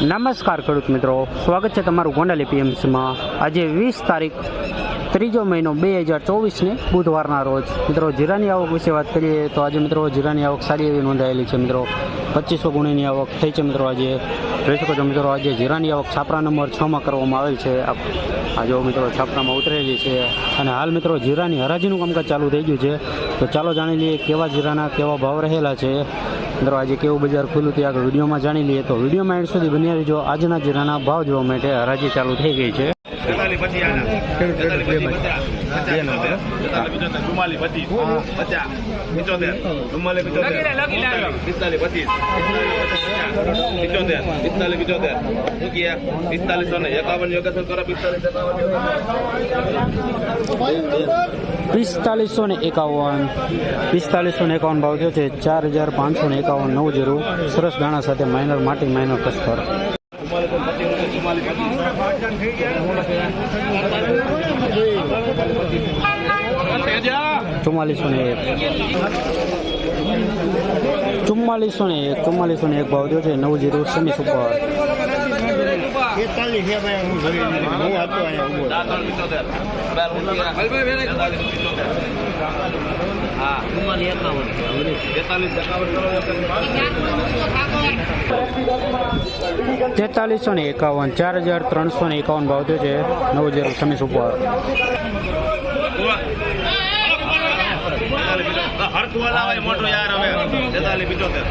નમસ્કાર ખેડૂત મિત્રો. સ્વાગત છે તમારું ગોંડલ એપીએમસીમાં. આજે વીસ તારીખ, ત્રીજો મહિનો બે હજાર ચોવીસને બુધવારના રોજ. મિત્રો, જીરાની આવક વિશે વાત કરીએ તો આજે મિત્રો જીરાની આવક સારી એવી નોંધાયેલી છે મિત્રો. પચીસો ગુણીની આવક થઈ છે મિત્રો આજે. જોઈ શકો છો મિત્રો, આજે જીરાની આવક છાપરા નંબર છમાં કરવામાં આવેલ છે. આ આ જો મિત્રો છાપરામાં ઉતરેલી છે. અને હાલ મિત્રો જીરાની હરાજીનું કામકાજ ચાલુ થઈ ગયું છે. તો ચાલો જાણી લઈએ કેવા જીરાના કેવા ભાવ રહેલા છે. આજે કેવું બજાર ખુલ્લું તે આગળ વિડીયોમાં જાણી લઈએ. તો વિડીયોમાં એડ સુધી બન્યા રહેજો. આજના જીરાના ભાવ જોવા માટે હરાજી ચાલુ થઈ ગઈ છે. પિસ્તાલીસો ને એકાવન પિસ્તાલીસો ને એકાવન. ભાવ થયો છે. ચાર હજાર પાંચસો ને એકાવન નવ જીરો. સરસ દાણા સાથે માઇનર માટી માઇનર કસ્તર. ચુમ્માલીસ ને એક. ચુમ્માલીસો ને એક ચુમ્માલીસો ને એક ભાવ થયો છે. નવ જીરો સેમી સુપર. તેતાલીસો ને એકાવન ચાર હજાર ત્રણસો ને એકાવન ભાવ થયો છે. નવ જીરો સેમી સુપર. હરખુવાલા હોય મોટો યાર હવે. તેતાલીસ પિચોતેર.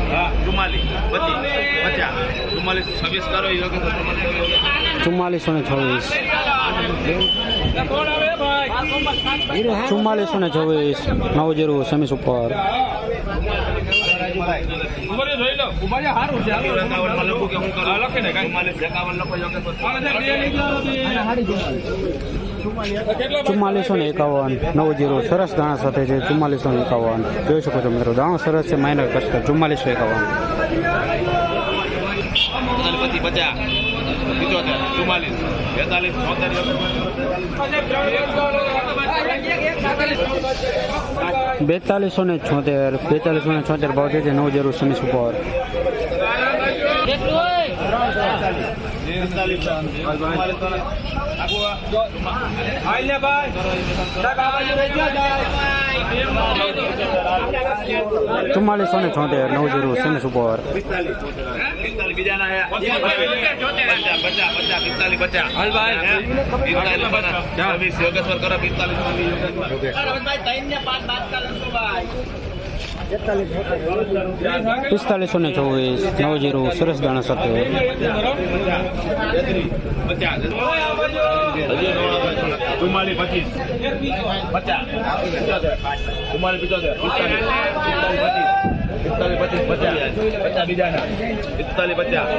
ચુમ્માલીસ. પચીસ. પચાસ. ચુમ્માલીસ છવ્વીસ કરો એ વખત ચુમ્માલીસો ને છવ્વીસ. ચુમ્માલીસો ને છવ્વીસ. નવ જીરો સેમી સુપર એકાવનમાં લખું કે હું કરું? ચુમ્માલીસ એકાવન લખો યોગેશ ચુમ્માલીસો. ને એકાવન નવ જીરો સરસ દાણા સાથે છે ચુમ્માલીસો ને એકાવન. જોઈ શકો છો મિત્રો દાણો સરસ છે માઇનર કરશે ચુમ્માલીસો એકાવન. પચાસ ચુમ્માલીસ બેતાલીસ બેતાલીસો ને છોતેર બેતાલીસો ને છોતેર ભાવ છે નવ જીરો સેમી સુપર ચુમ્માલીસો ને છોતેર, નવ જીરો, શૂન્ય સુપર. પિસ્તાલીસ ને ચોવીસ નવ જીરો સુરેશ દાણા પચાસ ચુમ્માલીસ, પચીસ. પચાસ. ચુમ્માલીસ, પિચોતેર બીજાના. પિસ્તાલીસ, પચાસ.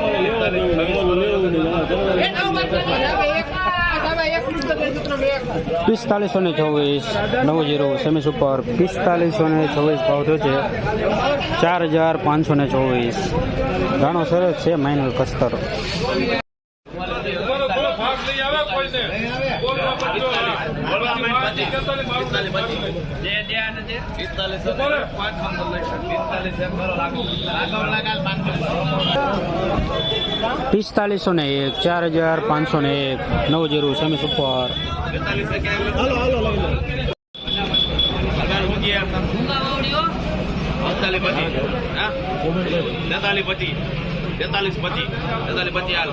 પિસ્તાલીસો ને છવ્વીસ. નવ જીરો સેમી સુપર. પિસ્તાલીસો ને છવ્વીસ ભાવ થયો છે. ચાર હજાર પાંચસો ને ચોવીસ ઘણો સરસ છે, માઇનલ કસ્તર. પિસ્તાલીસો ને એક ચાર હજાર પાંચસો ને એક નવ જીરો સેમી સુપર તેતાલીસ પચીસ હા તેતાલીસ પચીસ તેતાલીસ પચીસ બેતાલીસ પચીસ હાલ.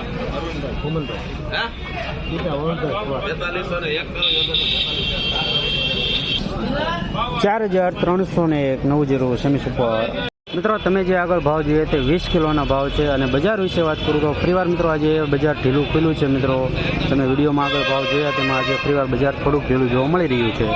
બેતાલીસ ચાર હજાર ત્રણસો ને એક નવ જીરો સેમી સુપર. મિત્રો, તમે જે આગળ ભાવ જોઈએ તે વીસ કિલોના ભાવ છે અને બજાર વિશે વાત કરું તો ફરીવાર મિત્રો, આજે બજાર ઢીલું ખુલ્લું છે મિત્રો. તમે વિડીયોમાં આગળ ભાવ જોયા તેમાં આજે ફરીવાર બજાર થોડુંક ઢીલું જોવા મળી રહ્યું છે.